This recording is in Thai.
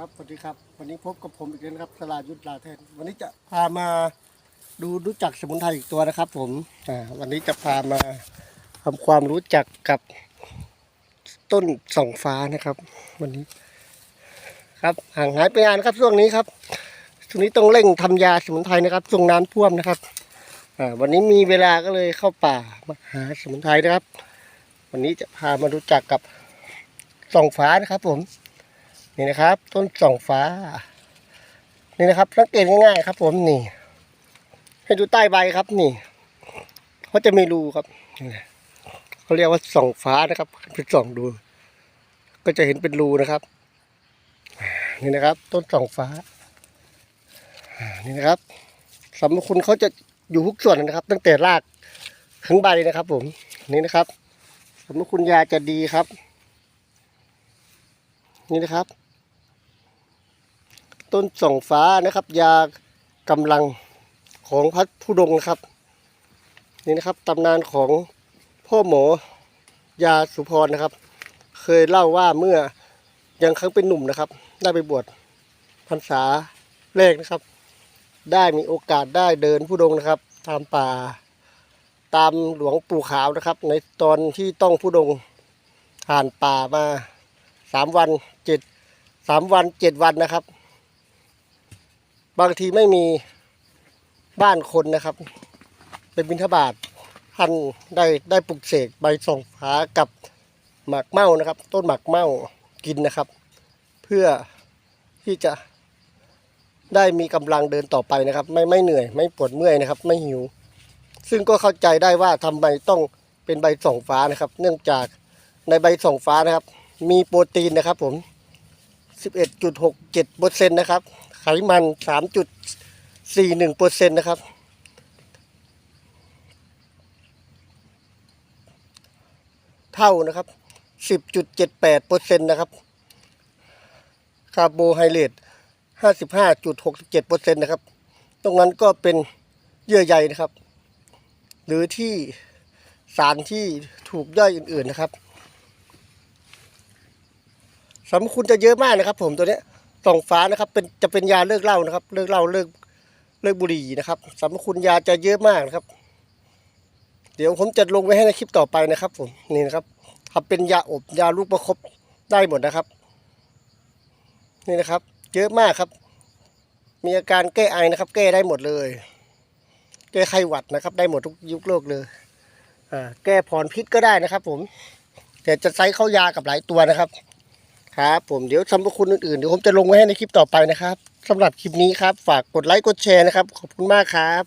ครับสวัสดีครับ วันนี้พบกับผมอีกแล้วนะครับสลายุทธลาเทนวันนี้จะพามาดูรู้จักสมุนไพรอีกตัวนะครับ ผมอ่าวันนี้จะพามาทำความรู้จักกับต้นส่องฟ้านะครับ วันนี้ ครับห่างหายไปนานครับช่วงนี้ครับช่วงนี้ต้องเร่งทำยาสมุนไพรนะครับช่วงน้ำท่วมนะครับอ่าวันนี้มีเวลาก็เลยเข้าป่ามาหาสมุนไพรนะครับ วันนี้จะพามารู้จักกับส่องฟ้านะครับ ผม นี่นะครับ ต้นส่องฟ้า นี่นะครับ สังเกตง่ายๆครับ ผมนี่ ให้ดูใต้ใบครับนี่เขาจะมีรูครับเขาเรียกว่าส่องฟ้านะครับไปส่องดู ก็จะเห็นเป็นรูนะครับ นี่นะครับ ต้นส่องฟ้านี่นะครับสรรพคุณเขาจะอยู่ทุกส่วนนะครับ ตั้งแต่รากถึงใบนะครับ ผมนี่นะครับสรรพคุณยาจะดีครับ นี่นะครับ ต้นส่องฟ้านะครับ ยากำลังของพัดผู้ดงนะครับ นี่นะครับตำนานของพ่อหมอยาสุพรนะครับ เคยเล่าว่าเมื่อยังครั้งเป็นหนุ่มนะครับ ได้ไปบวชพรรษาแรกนะครับ ได้มีโอกาสได้เดินผู้ดงนะครับตามป่าตามหลวงปู่ขาวนะครับ ในตอนที่ต้องผู้ดงผ่านป่ามาสามวันเจ็ดสามวันเจ็ดวันนะครับ บางทีไม่มีบ้านคนนะครับ เป็นบิณฑบาตท่านได้ได้ปลุกเสกใบส่องฟ้ากับหมากเม่านะครับ ต้นหมากเม่ากินนะครับ เพื่อที่จะได้มีกำลังเดินต่อไปนะครับ ไม่ไม่เหนื่อย ไม่ปวดเมื่อยนะครับ ไม่หิว ซึ่งก็เข้าใจได้ว่าทำไมต้องเป็นใบส่องฟ้านะครับ เนื่องจากในใบส่องฟ้านะครับ มีโปรตีนนะครับ ผม 11.67เปอร์เซ็นต์นะครับไขมัน3.41เปอร์เซ็นต์นะครับ เท่านะครับ10.78เปอร์เซ็นต์นะครับ คาร์โบไฮเดรต55.67เปอร์เซ็นต์นะครับ ตรงนั้นก็เป็นเยื่อใยนะครับ หรือที่สารที่ถูกย่อยอื่น ๆนะครับสรรพคุณจะเยอะมากนะครับผมตัวเนี้ย ส่องฟ้านะครับ เป็นจะเป็นยาเลิกเหล้านะครับ เลิกเหล้าเลิกเลิกบุหรี่นะครับสรรพคุณยาจะเยอะมากนะครับ เดี๋ยวผมจะลงไว้ให้ในคลิปต่อไปนะครับ ผมนี่นะครับทำเป็นยาอบยาลูกประคบได้หมดนะครับ นี่นะครับ เยอะมากครับ มีอาการแก้ไอนะครับ แก้ได้หมดเลย แก้ไข้หวัดนะครับ ได้หมดทุกยุคโลกเลยอ่าแก้ผ่อนพิษก็ได้นะครับ ผมแต่จะใช้เข้ายากับหลายตัวนะครับ ครับ ผมเดี๋ยวสรรพคุณอื่นๆเดี๋ยวผมจะลงไว้ให้ในคลิปต่อไปนะครับสำหรับคลิปนี้ครับ ฝากกดไลค์กดแชร์นะครับ ขอบคุณมากครับ